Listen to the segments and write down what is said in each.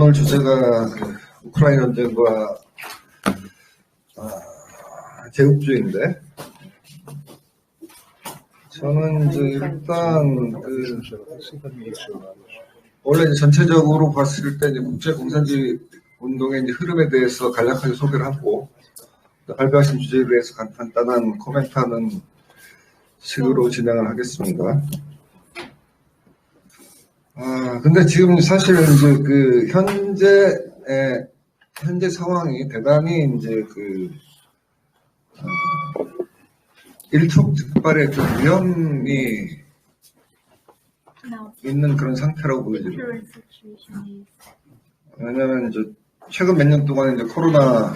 오늘 주제가 그 우크라이나 전쟁과 아, 제국주의인데 저는 이제 일단 그 원래 전체적으로 봤을 때 국제 공산주의 운동의 흐름에 대해서 간략하게 소개를 하고 발표하신 주제에 대해서 간- 간단한 코멘트하는 식으로 진행을 하겠습니다. 아, 근데 지금 사실은 이제 그 현재의 현재 상황이 대단히 이제 그 어, 일촉즉발의 그 위험이 있는 그런 상태라고 보여집니다. 왜냐하면 이제 최근 몇 년 동안 이제 코로나가.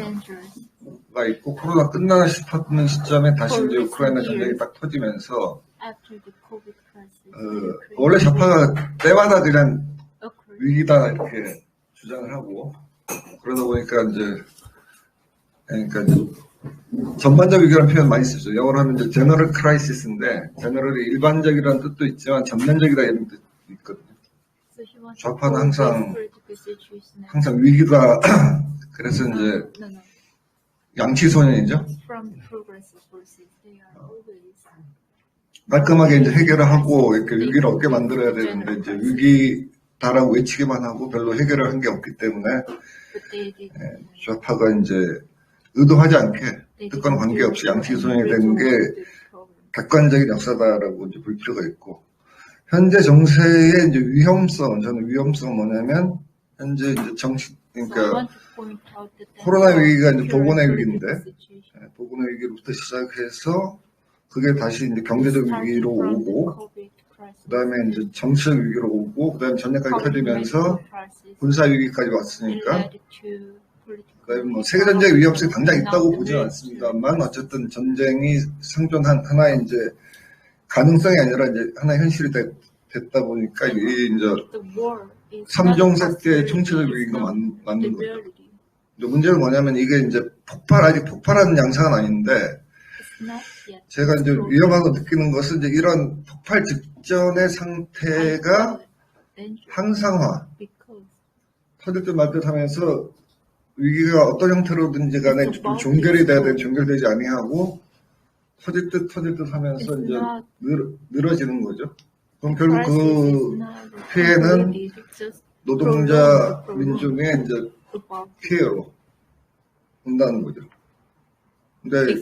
있고 코로나 끝나는 싶었는 시점에 다시 이제 우크라이나 전쟁이. 딱 터지면서 Ukraine 원래 좌파가 때마다 그냥 occurred, 위기다 이렇게 주장을 하고 그러다 보니까 이제 그러니까 이제 전반적 위기라는 표현 많이 쓰죠. 영어로 하면 이제 제너럴 크라이시스인데 제너럴이 일반적이라는 뜻도 있지만 전면적이다 이런 뜻도 있거든요. 좌파는 항상-. 항상 위기가 그래서 이제. 양치 소년이죠. From progressive forces, they are always 깔끔하게 이제 해결을 하고 이렇게 위기를 없게 만들어야 되는데 이제 위기다라고 외치기만 하고 별로 해결을 한 게 없기 때문에. 좌파가 이제 의도하지 않게 뜻과는 didn't 관계없이 do 양치 and 소년이 되는 게 resolve the problem. 객관적인 역사다라고 이제 볼 필요가 있고 현재 정세의 이제 위험성 저는 위험성은 뭐냐면 현재 이제 정치 그러니까 코로나 위기가 이제 보건의 위기인데 예, 보건의 위기로부터 시작해서 그게 다시 이제 경제적 위기로 오고 그다음에 이제 정치적 위기로 오고 그다음에 전쟁까지 터지면서 COVID-19 crisis, 군사 위기까지 왔으니까. 그다음에 뭐. 세계 전쟁의 위험성이 당장 있다고 보지는 않습니다만 어쨌든 전쟁이 생존한 하나의 이제 가능성이 아니라 이제 하나의 현실이 되- 됐다 보니까 이 이제 삼종 possibility, 총체적 위기가 맞- 맞는 거죠. 근데 문제는 뭐냐면 이게 이제 폭발 아직 폭발하는 양상은 아닌데 제가 이제. 위험하고 느끼는 것은 이제 이런 폭발 직전의 상태가 항상화 터질 듯 말듯 하면서 위기가 어떤 형태로든지 간에 좀 종결이 돼야 되는 종결되지 아니하고 터질 듯 터질 듯 하면서 이제 not 늘, 늘어 지는 거죠. 그럼 결국 그 피해는 노동자 민중의 이제 피해로 온다는 거죠. 근데.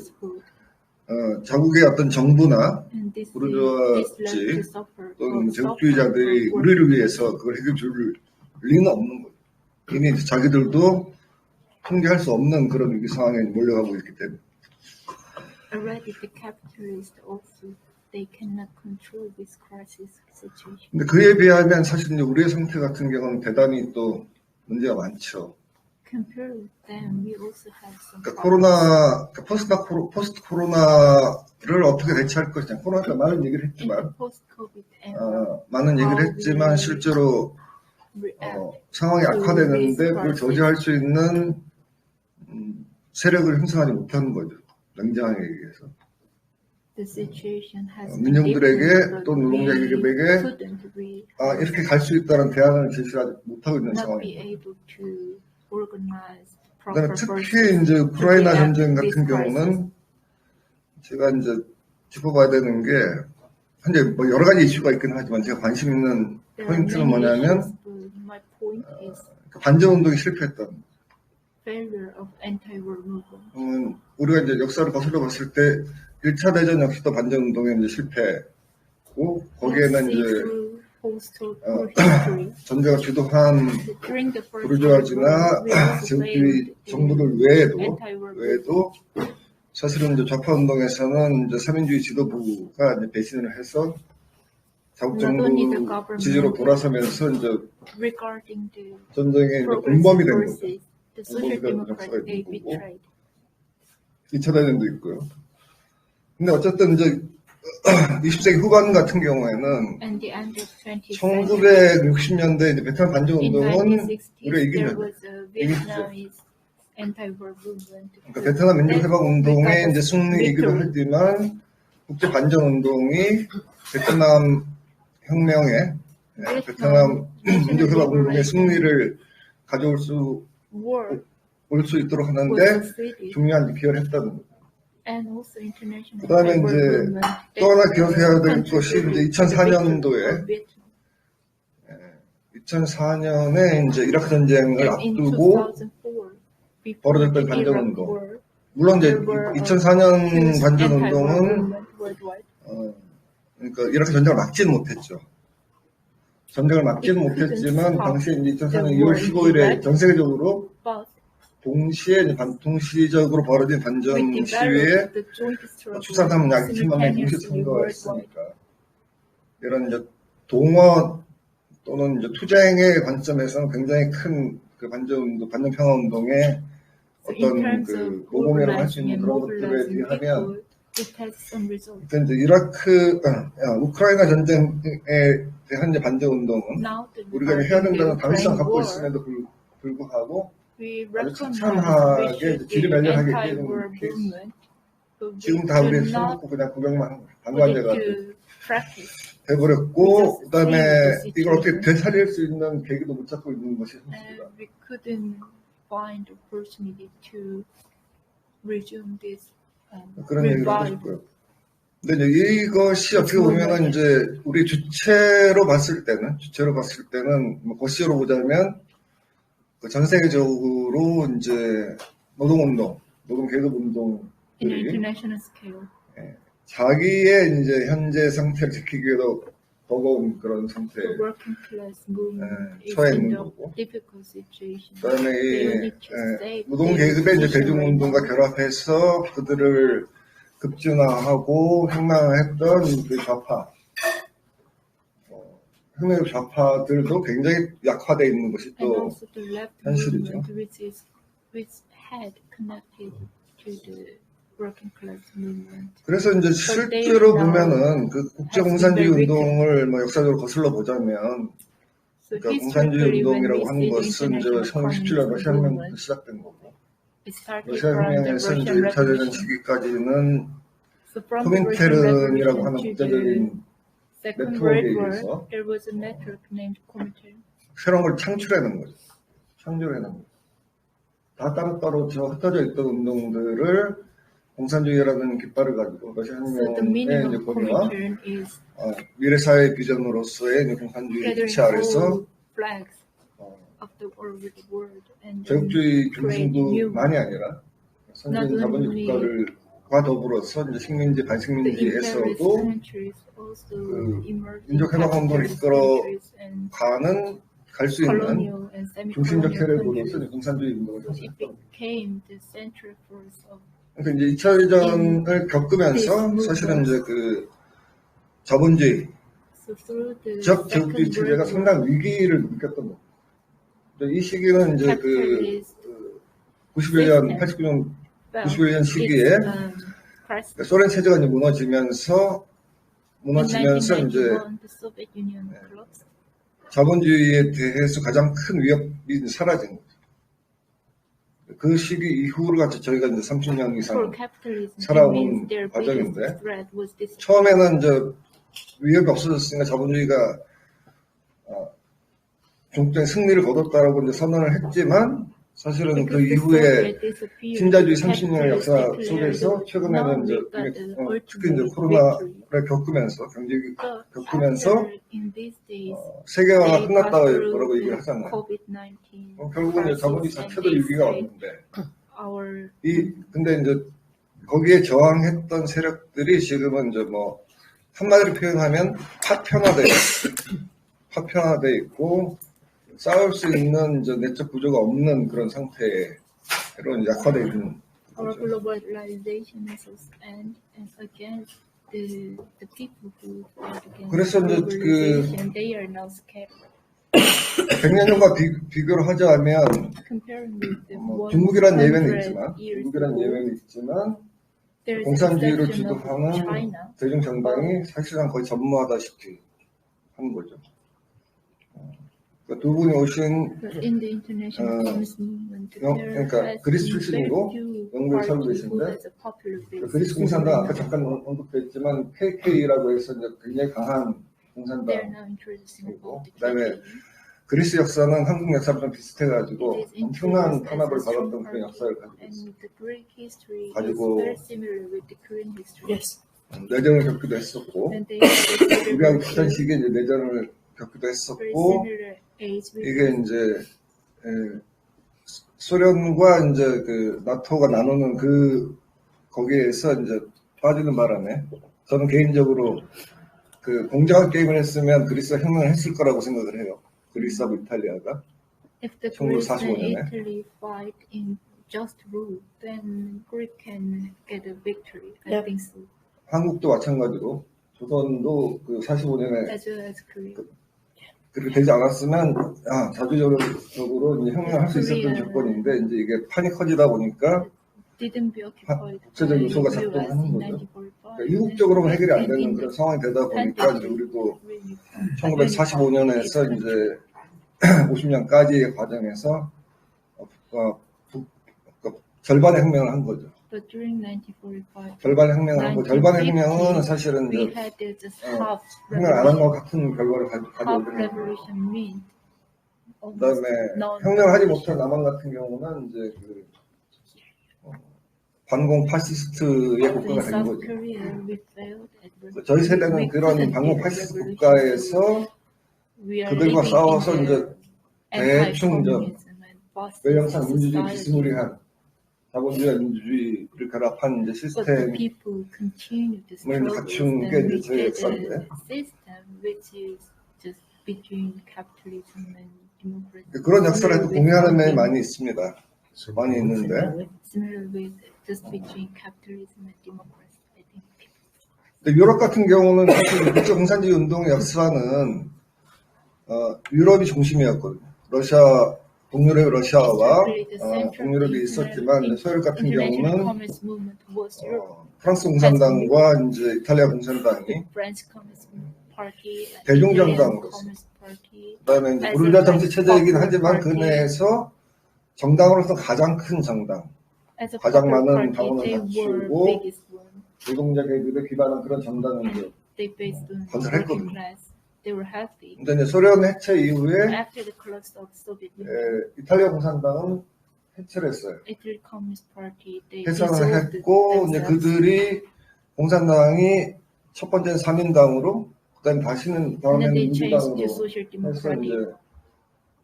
어, 자국의 어떤 정부나 suffer 또는 제국주의자들이 우리를 위해서 그걸 해결해 줄 리는 없는 거죠. 이미 자기들도 통제할 수 없는 그런 위기 상황에 몰려가고 있기 때문에. already the capitalists also they cannot control this crisis situation. 근데 그에 비하면 사실 우리의 상태 같은 경우는 대단히 또 문제가 많죠. Compared with them, we also have some 그러니까. 코로나, 그러니까 포스트, 코로, 포스트 코로나를 어떻게 대처할 것이냐. 코로나 때 많은 얘기를 했지만. 어, 많은 얘기를 했지만 실제로 어, 상황이 악화되는데 그걸 저지할 수 있는 음, 세력을 형성하지 못하는 거죠. 냉정하게 얘기해서. 어, 민중들에게 different, 또 but 노동자에게 we 에게 couldn't we 아, 이렇게 갈 수 있다는 대안을 제시하지 못하고 있는 상황입니다. 그다음에 특히 이제 우크라이나 전쟁 같은. 경우는 제가 이제 짚어봐야 되는 게 현재 뭐 여러 가지 이슈가 있긴 하지만 제가 관심 있는 포인트는 뭐냐면 point is 반전 운동이 movement. 음, 우리가 이제 역사를 거슬러 봤을 때 1차 대전 역시도 반전 운동에 이제 실패고 거기에는 이제 어. 전제가 주도한 부르주아지나 제국주의 정부들 외에도 외에도 사실은 이제 좌파 운동에서는 이제 삼인주의 지도부가 이제 배신을 해서 자국 정부. 지지로 돌아서면서 이제 전쟁의 공범이 된 거죠. forces, the social 공범이 된 역사가 있는 거고. betrayed. 2차 대전도 있고요. 근데 어쨌든 이제 20세기 후반 같은 경우에는 And the end of 20th century, 1960년대 이제 베트남 반전 운동은 1960s, 우리가 movement. 그러니까 베트남 민족 해방 운동의 That 이제 승리이기도. 하지만 국제 반전 운동이 베트남 혁명의 예, 베트남 민족 해방 운동의 승리를 가져올 수, 올 수 있도록 하는데 중요한 기여를 했다는 거죠. 그 다음에 labor 이제 또 하나 기억해야 될 것이 이제 to the 2004년도에 victory of Vietnam. 2004년에 이제 이라크 전쟁을 앞두고 2004, before 벌어졌던 the 반전 Iraq 운동. war, 물론 이제 there were, uh, 2004년 huge 반전 anti-war 운동은 movement worldwide. 어, 그러니까 이라크 전쟁을 막지는 못했죠. 전쟁을 막지는 못했지만 이제 2004년 the 2월 war in 15일에 Iraq. 전 세계적으로 동시에 반, 동시적으로 벌어진 반전 시위에 developed the joint struggle 추산하면 약 2천만 명이 동시에 simultaneously 참가가 worldwide. 했으니까 이런 이제 동어 또는 이제 투쟁의 관점에서는 굉장히 큰 그 반전 운동, 반전 평화 운동의 어떤 그 모범이라고 할 수 있는 그런 것들에 비하면. 그때 이제 이라크, 아, 우크라이나 전쟁에 대한 이제 반전 운동은 우리가 해야 된다는 당위성 갖고 있음에도 불- 불구하고 we recognize we should be anti-war movement, 지금 다 우리 not 놓고 그냥 구경만 it to practice. 돼버렸고 그 다음에 see the 이걸 어떻게. 되살릴 수 있는 계기도 못 찾고 있는 것이 현실이다. and we couldn't find opportunity to resume this um, 그런 얘기를 하고. 싶고요. 근데 이제 이것이 어떻게 보면은 이제 우리 주체로 봤을 때는 주체로 봤을 때는 뭐 거시로 보자면 그 전 세계적으로 이제 노동운동, 노동 계급 in an 운동들이 international scale. 자기의 이제 현재 상태를 지키기 위해서 버거운 그런 상태. 네, is 처해 있는 거고. 그다음에 이 They need to 예, save 노동 their 계급의 이제 position 대중운동과. 결합해서 그들을 급진화하고 혁명했던 그 좌파, 어, 혁명 좌파들도 굉장히 약화되어 있는 것이 또 현실이죠. which is which had connected to the. 그래서 이제 실제로 보면은 그 국제공산주의 운동을 뭐 역사적으로 거슬러 보자면 그러니까 공산주의 운동이라고 하는 것은 이제 international 1917년 러시아 혁명부터 시작된 거고 러시아 혁명에서 이제 Russian 1차 대전. 시기까지는 코민테른이라고 하는 국제적인 Second 네트워크에 World War, 의해서 there was a network named Comintern. 새로운 걸 창출해낸 거죠. 창조해낸 거죠. 다 따로따로 저 흩어져 있던 운동들을 공산주의라는 깃발을 가지고 러시아 혁명의 이제 is 어, 미래 사회 비전으로서의 이제 공산주의 기치 아래서 어, 제국주의 new 중심부만이 아니라 선진 자본주의 국가들 과 더불어서 이제 식민지 반식민지에서도 그 민족 해방 운동을 이끌어 가는 갈 수 있는 중심적 세력으로서 공산주의 운동을 했었죠. 그러니까 이제 2차 대전을 겪으면서 사실은 이제 그 자본주의, 지역 제국주의 체제가 상당한 위기를 느꼈던. 근데 이 시기는 이제 그 capitalist 91년, system 89년, felt 91년 시기에 um, 소련 체제가 이제 무너지면서 무너지면서 이제 1991, the Soviet Union 네. 자본주의에 대해서 가장 큰 위협이 사라진 거죠. 그 시기 이후로 같이 저희가 이제 30년 For 이상 살아온 과정인데 처음에는 이제 위협이 없어졌으니까 자본주의가 어, 종전의 승리를 거뒀다라고 이제 선언을 했지만 사실은 그 이후에 신자주의 the 30년의 역사 속에서 최근에는 이제 어, 특히 이제 코로나를. 겪으면서 But 겪으면서 어, 세계화가 끝났다고 뭐라고 얘기를 하잖아요. COVID-19 어, 결국은 이제 and 자체도 said 왔는데 이 근데 이제 거기에 저항했던 세력들이 지금은 이제 뭐 한마디로 표현하면 파편화돼 파편화돼 있고 싸울 수 있는 이제 내적 구조가 없는 그런 상태로 약화돼 있는 our globalization is and against the the people who fight against 그래서 이제 그- they are now scattered. 100년 전과 비, 비교를 하자면 뭐 중국이란 예외는 100 있지만 중국이란 예외는 있지만 공산주의를 exception of 주도하는 China. 대중 정당이 사실상 거의 전무하다시피 하는 거죠. 어, 그러니까 두 분이 오신 But in the international 어, 그러니까 그리스 few 영국에 살고 계신데 그. 그리스 공산당 아까 잠깐 언급했지만 KK라고 해서 이제 굉장히 강한 They are 공산당 now introducing 그리고 about the 그다음에. 그리스 역사는 한국 역사랑 좀 비슷해가지고 엄청난 탄압을 받았던 그런 역사를 가지고 있어요. 가지고- very similar with the Korean history. Yes. 내전을 겪기도 했었고 우리하고 비슷한 시기에 이제 내전을 겪기도 very 했었고 이게 이제 에, 소련과 이제 그 나토가 나누는 그 거기에서 이제 빠지는 바람에 저는 개인적으로 그 공정한 게임을 했으면 그리스가 혁명을 했을 거라고 생각을 해요. 그리스하고 이탈리아가 If the Greece and 1945 년에. Italy fight in just rule, then Greek can get a victory. I Yep. think so. 한국도 마찬가지로 조선도 그 45년에 As well as. 그렇게 되지 않았으면 아, 자주적으로 이제 혁명을 할수 있었던. 조건인데 이제 이게 판이 커지다 보니까 국제적 요소가 작동하는 거죠. 1945. 그러니까 이국적으로는 해결이 안 되는 그런 상황이 되다 보니까 이제 우리도 really 1945년에서 이제 50년까지의 과정에서 어, 어, 북- 그 절반의 혁명을 한 거죠. But during 1945, 절반의 혁명을 한 거. 절반의 혁명은 사실은 we 이제 had this just 어, half 혁명 안 한. 거 같은 결과를 가- Half 가져오게 된 거예요. revolution meant almost 그다음에 no 혁명을 하지 revolution. 못한 남한 같은 경우는 이제 그 어, 반공 파시스트의 국가가 된 거죠. 저희 세대는 그런 반공 파시스트. 국가에서 그들과 싸워서 이제 대충 fascist 외형상 민주주의. 비스무리한 자본주의와 민주주의를 결합한 이제 시스템 뭐 struggle 갖춘 게 이제 저희 역사인데. 그런 역사를 공유하는 면이 많이 있습니다. 많이 있는데 근데 유럽 같은 경우는 사실 국제 공산주의 운동의 역사는 어, 유럽이 중심이었거든요. 러시아 동유럽 러시아와 어, 동유럽이 있었지만 소유럽 같은 경우는. 어, 프랑스 공산당과 이제 이탈리아 공산당이 대중정당으로서. 그다음에 이제 불자 정치 체제이긴 하지만 그 내에서 정당으로서 가장 큰 정당, 가장 많은 당원을 갖추고. 노동자 계급에 기반한 그런 정당을 건설했거든요. They were healthy. 근데 이제 소련 해체 이후에 After the collapse of Soviet 에, Union, 이탈리아 공산당은 해체를 했어요. Italy Communist Party, they 해산을 dissolved 했고 이제 themselves. 그들이 공산당이 첫 번째는 3인당으로 그다음에 다시는 and then 다음에는 they changed to 민주당으로 Social 해서 Democratic. 이제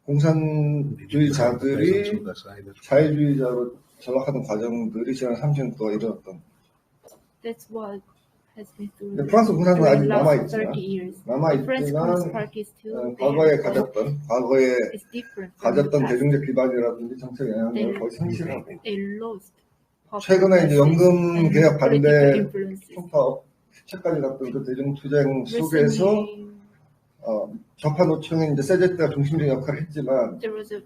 공산주의자들이 자유주의자로 전락하는 과정들이 지난 30년 동안 일어났던 That's what has been through 프랑스 during 아직 last 남아있지만 30 years. 남아 The French Communist 있지만 Party is still 어, there, 과거에 but 가졌던 과거에 it's different from the 가졌던 past. 대중적 기반이라든지 정책 영향력을 거의 상실하고 They lost 최근에 이제 연금 and 개혁 반대 political influences. 총파업 해체까지 갔던 그 대중 투쟁 속에서 Recently, 어, 좌파 노총이 이제 세제트가 중심적인 역할을 했지만 there was a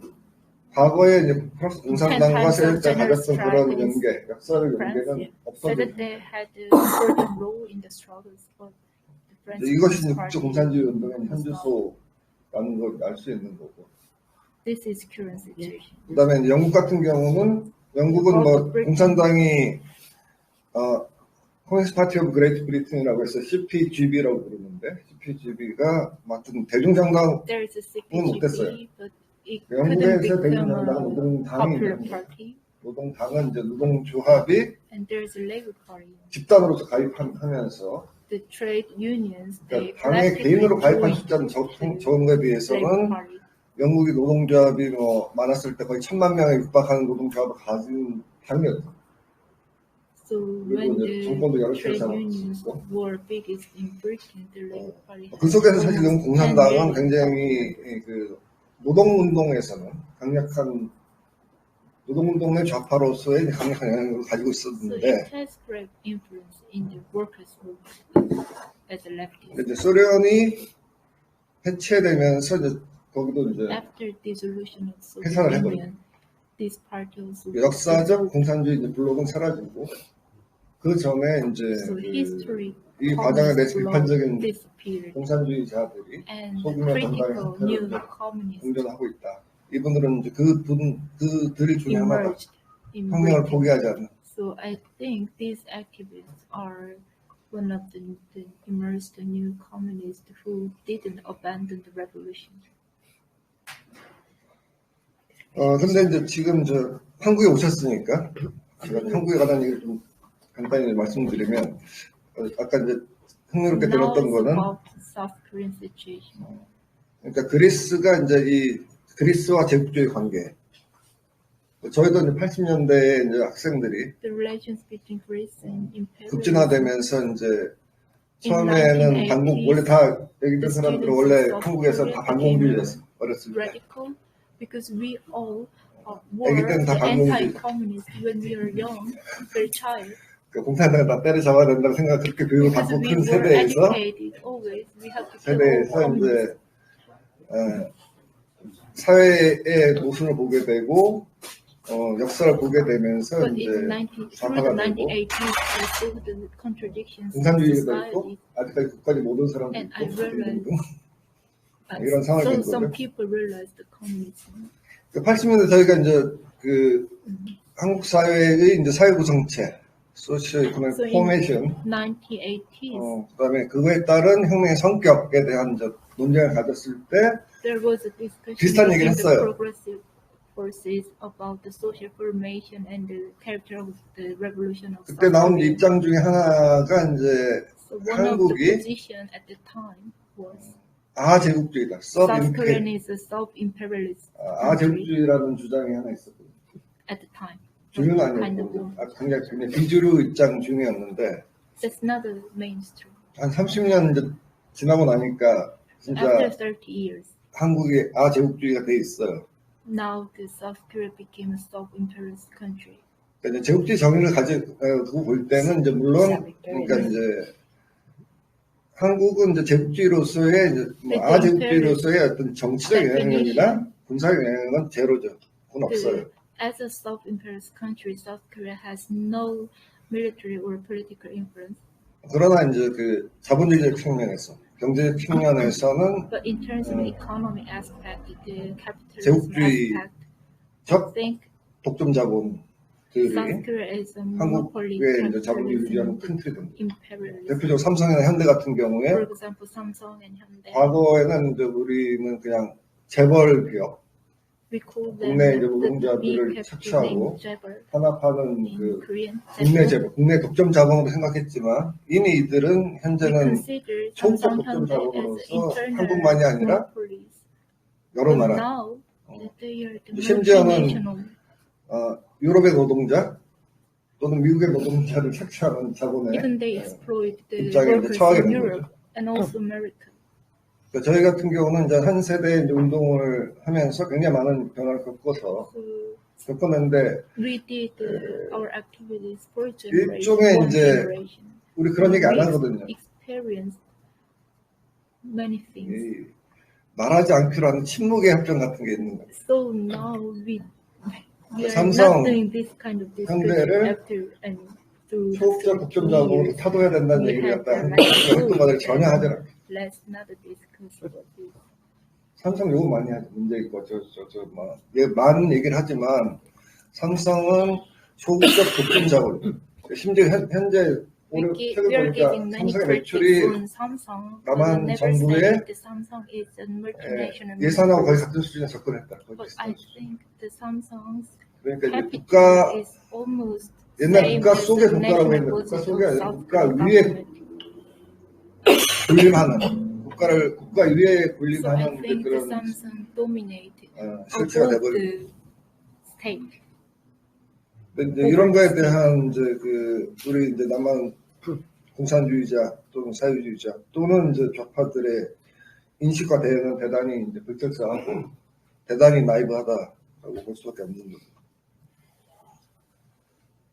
과거에 이제 프랑스 공산당과 times 가졌던 그런 연계, 역사적 연계는 French 이것이 국제 공산주의 운동의. 현주소라는 걸 알 수 있는 거고. 그다음에 영국 같은 경우는 영국은 뭐 공산당이 어 커뮤니스트 파티 오브 그레이트 브리튼이라고 해서 CPGB라고 부르는데 CPGB가 a 음, 못했어요. 영국에서 a 노동당이 노동당은 이제 노동조합이. 집단으로서 가입하면서 The trade unions, they 그러니까 당의 개인으로 가입한 숫자는 적, 적은 Labour 비해서는. 영국의 노동조합이 뭐 많았을 때 거의 천만 명에 육박하는 노동조합을 가진 당이었죠. So 그리고 when the trade unions were biggest in Britain, the Labour Party 그 속에서 사실 almost 공산당은 10 굉장히 그 노동운동에서는 강력한 노동운동의 좌파로서의 강력한 영향력을 가지고 있었는데. 이제 소련이 해체되면서 이제 거기도 이제 해산을 해버린 역사적 공산주의 블록은 사라지고 그 전에 이제 so 그 history 이 과정에 대해서 비판적인 공산주의 자들이 and 소규모 new 형태로 공존하고 있다. 이분들은 이제 그분 그들이 중에 하나가 emerged in 혁명을. 포기하지 않는 So I think these activists are one of the, the emerged new communists who didn't abandon the revolution. 어, 근데 이제 지금 저 한국에 오셨으니까 제가 한국에 관한 얘기를 좀 간단히 말씀드리면 어, 아까 이제 흥미롭게 들었던 거는 situation. 그러니까 그리스가 이제 이 그리스와 제국주의 관계 저희도 이제 80년대에 이제 학생들이. 급진화되면서 이제 처음에는 반공 원래 다 여기 있는 사람들은 원래 한국에서 다 반공주의였어 어렸을 때 radical because we all 애기 were 때는 다 반공주의. 그 공산당을 다 때려잡아야 된다고 생각 그렇게 교육을 받고 큰 세대에서 세대에서. 이제 어, 사회의 모순을 보게 되고 어, 역사를 보게 되면서 이제 in 90, through the 좌파가 되고 1980s, I saw the contradictions in 공산주의가 있고. 아직까지 국까지 모든 I 있고 이런 상황이 된 거죠. people realized the communism. 80년대 저희가 이제 그 한국 사회의 이제 사회 구성체, 소시오 이코노믹 So 포메이션, 1980s, 어, 그다음에 그거에 따른 혁명의 성격에 대한 이제 논쟁을 가졌을 때 there was a discussion 비슷한 얘기를 했어요. progressive forces about the social formation and the character of the revolution of 그때 나온. 입장 중에 하나가 이제 So one 한국이 position at the time was 아 제국주의다, South 서브 Korean is a self-imperialist country 아제국주의라는 주장이 하나 있었거든요. at the time. 아니었고 one. 아, 굉장히 그냥 비주류 입장 중이었는데 That's not the mainstream. 한 30년 이제 지나고 나니까 진짜 After 30 years, 한국이 아 제국주의가 돼 있어요. now the South Korea became a self-imperialist country. 그러니까 이제 제국주의 정의를 가지고 볼 때는 이제 물론 그러니까 이제 한국은 이제 제국주의로서의 이제 뭐 아제국주의로서의 어떤 정치적. 영향력이나 군사적 영향력은 제로죠. 그건 없어요. As a self-imperialist country, South Korea has no military or political influence. 그러나 이제 그 자본주의적 측면에서 경제적 측면에서는 But in terms of 어. economic aspect, the capitalism 제국주의 aspect, 적 think 독점 자본들이 South Korea is a monopoly 한국의 이제 자본주의 유지하는 큰 틀입니다. imperialism. 대표적으로 삼성이나 현대 같은 경우에 For example, Samsung and Hyundai, 과거에는 이제 우리는 그냥 재벌 기업 국내 이제 노동자들을 착취하고 탄압하는 그. 국내 재벌, 국내 독점 자본으로 생각했지만 이미 이들은 현재는 초국적 독점 자본으로서 한국만이 아니라. 여러 나라, 어. 심지어는. 어, 유럽의 노동자 또는 미국의 노동자를 착취하는 the 입장에 처하게 된 America. 그러니까 저희 같은 경우는 이제 한 세대 이제 운동을 하면서 굉장히 많은 변화를 겪어서 겪었는데 we did uh, our activities for generation, 일종의 이제. 우리 그런 얘기 안 하거든요. experienced many things. 이 말하지 않기로 하는 침묵의 협정 같은 게 있는 거예요. So now we we are 삼성 not doing this kind of 현대를 자본으로 years. 타도해야 된다는 얘기를 갖다 right 활동가들이 전혀 하지 않아요. Let's not discuss about this. 삼성 요구 많이 하죠. 문제 있고 저저저뭐 예, 많은 얘기를 하지만 삼성은 초국적 독점 자본. 심지어 현, 현재 we are 보니까 삼성의 매출이 남한 정부의 예. 예산하고 거의 같은 수준에 접근했다. 그러니까 이제 국가 옛날 국가 속의 국가라고 했는데 국가 속이 아니라 국가 government. 군림하는 국가를 국가 I 군림하는 그런 어, 실체가 state. 근데 이런 거에 대한 이제 그 우리 이제 남한 공산주의자 또는 사회주의자 또는 이제 좌파들의 인식과 대응은 대단히 이제 불특사하고 대단히 나이브하다라고 볼 수밖에 없는 거죠.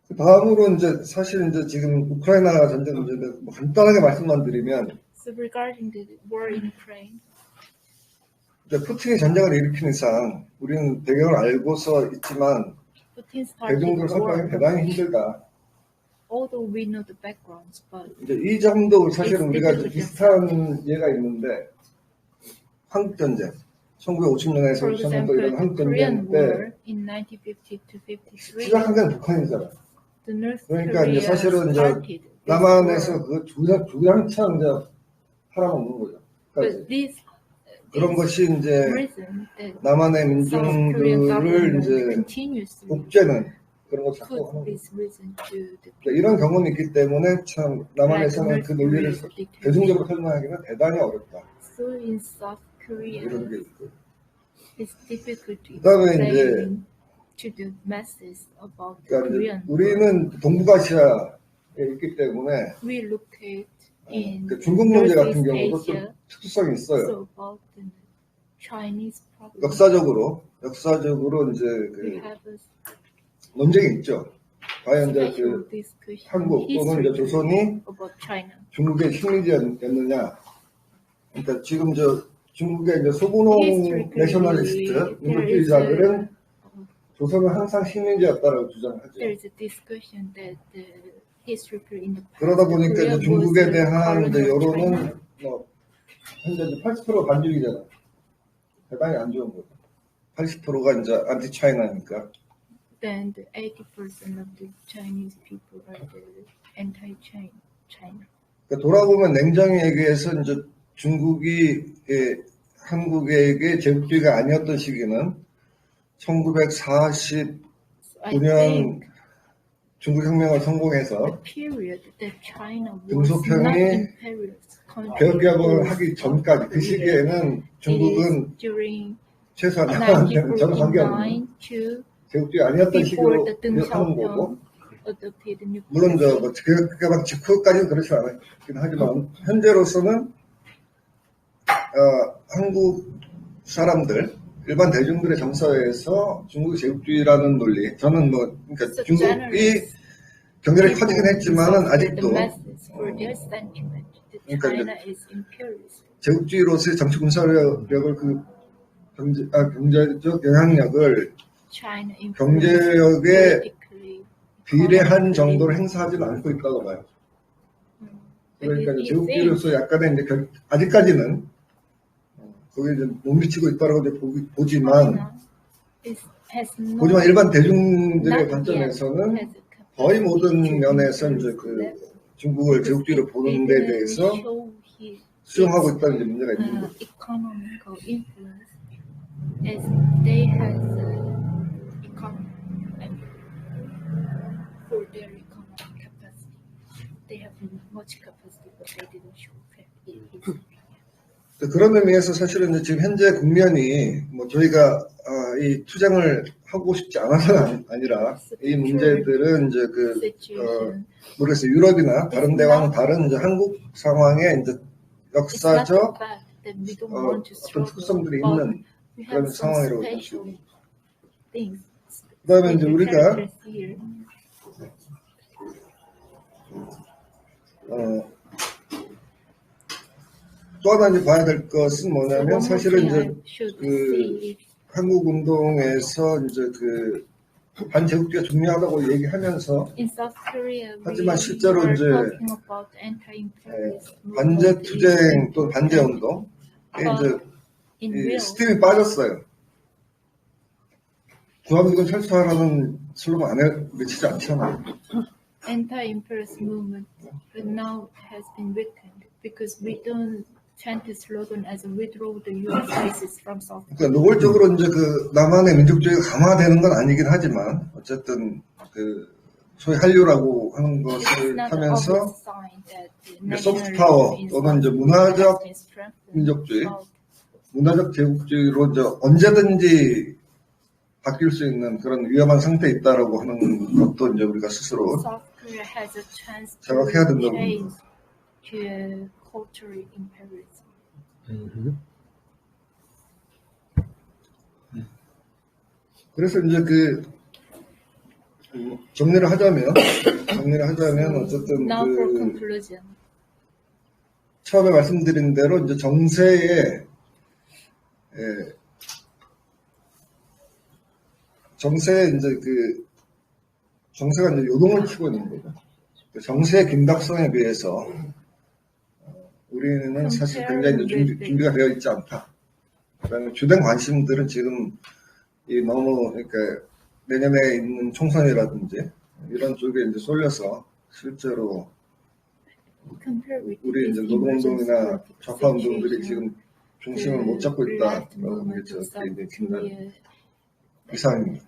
그 다음으로 이제 사실 이제 지금 우크라이나 전쟁 문제인데 뭐 간단하게 말씀만 드리면 So regarding the war in Ukraine, 이제 푸틴이 전쟁을 일으키는 이상 우리는 배경을 알고서 있지만 Putin started 대중들 the. 선택하기 대단히 힘들다. Although we know the backgrounds, but 이제 이 점도 사실은 우리가. 비슷한 예가 있는데 한국 전쟁 1950년에서 for 50년도 example, 이런 the 한국 Korean 전쟁 때 War in 1950 to 53, 시작한 게 북한이잖아. 그러니까 이제 사실은 이제 남한에서. 그 주장 주장창 이제 팔아먹는 거죠. 그러니까 그런 것이 이제 남한의 민중들을 이제 옥죄는 그런 걸 자꾸 하는 거죠. 그러니까 이런 경험이 있기 때문에 참 남한에서는 그 논리를 대중적으로 설명하기는 대단히 어렵다. So in South Korea, 이런 게 있고. it's difficult to 그다음에 이제- to the masses about the 그러니까 Korean. 우리는 동북아시아에 있기 때문에 We located in 그 중국 문제 같은 경우도 Asia. 좀 특수성이 있어요. So about the Chinese problem, 역사적으로 역사적으로 이제 we 그 have a 논쟁이 있죠. 과연 이제 special 그 discussion 한국 또는 이제 history 조선이 about China. 중국의 식민지였느냐. 그러니까 지금 저 중국의 이제 소분홍 Historically, 내셔널리스트 민족주의자들은 a- 조선은 항상 식민지였다라고 주장하죠. There is a discussion that the historically in the past, 그러다 보니까 이제 중국에 대한 이제 여론은. 뭐 현재 이제 80% 반죽이잖아. 대단히 안 좋은 거죠. 80%가 이제 안티 차이나니까. Then the 80% of the Chinese people are the anti-China. China. 그러니까 돌아보면 냉정히 얘기해서 이제 중국이 예, 한국에게 제국주의가 아니었던 시기는 1949년 So I think 중국 혁명을 the 성공해서 등소평이 country 개혁개혁을 하기 전까지 그. 시기에는 중국은 최소한 남한테는 전혀 관계없는 1949 to 제국주의 아니었던 시기로 하는 거고 물론 저 뭐 개혁개혁 직후까지는 그렇지 않긴 하지만 현재로서는 어, 한국 사람들 일반 대중들의 정서에서 중국 제국주의라는 논리 저는 뭐 그러니까 중국이 경제력이 커지긴 했지만은 아직도 that 그러니까. 제국주의로서의 정치 군사력을 그 경제 아, 경제적 영향력을 경제력에. 비례한 정도로 행사하지는 않고 있다고 봐요. But 그러니까 제국주의로서 약간의 이제 결- 아직까지는 어, 거기에 이제 못 미치고 있다고 이제 보기, 보지만 보지만 일반 대중들의 관점에서는 거의 모든 면에서 이제 그. 중국을 제국주의로 보는 데 대해서 수용하고 있다는 이제 문제가 있는 uh, 거죠. as they has uh, for their economic capacity they have much capacity but they didn't show that it is 그런 의미에서 사실은 지금 현재 국면이 뭐 저희가 아, 이 투쟁을 하고 싶지 않아서는 아니라 이 문제들은 이제 그 어, 모르겠어요 유럽이나 다른 데와는 다른 이제 한국 상황의 이제 역사적 어, 어떤 특성들이 있는 그런 상황이라고 볼수 special 있습니다. 그다음에 이제 우리가. 어, 또 하나 이제 봐야 될 것은 뭐냐면 사실은 이제 그 한국 운동에서 이제 그 반제국주의가 중요하다고 얘기하면서 하지만 실제로 이제, 반제 투쟁 또 반제 운동 이제. 스팀이 빠졌어요. 구하미군 철수하라는 슬로건 안에 미치지 않잖아요. Anti-imperialist movement but now has been weakened because we don't chant the slogan as withdraw the U.S. forces from South 그러니까 노골적으로 이제 그 남한의 민족주의가 강화되는 건 아니긴 하지만 어쨌든 그 소위 한류라고 하는 것을 하면서 소프트 파워 또는 이제 문화적. 민족주의 문화적 제국주의로 이제 언제든지 바뀔 수 있는 그런 위험한 상태에 있다라고 하는 것도 이제 우리가 스스로 생각해야 된다고 to a cultural imperialism. 그래서 이제 그 음, 정리를 하자면 정리를 하자면 어쨌든 Now for 그 conclusion, 처음에 말씀드린 대로 이제 정세에 예, 정세에 이제 그 정세가 이제 요동을 치고 있는 거죠. 그 정세의 긴박성에 비해서 어, 우리는 사실 굉장히 준비, 준비가 되어 있지 않다. 그다음에 주된 관심들은 지금 이 너무 그러니까 내년에 있는 총선이라든지 이런 쪽에 이제 쏠려서 실제로 우리 이제 노동운동이나 emergency 좌파 운동들이 situation, 지금 중심을 못 잡고 있다라고 이제 저렇게 이제 진단 이상입니다.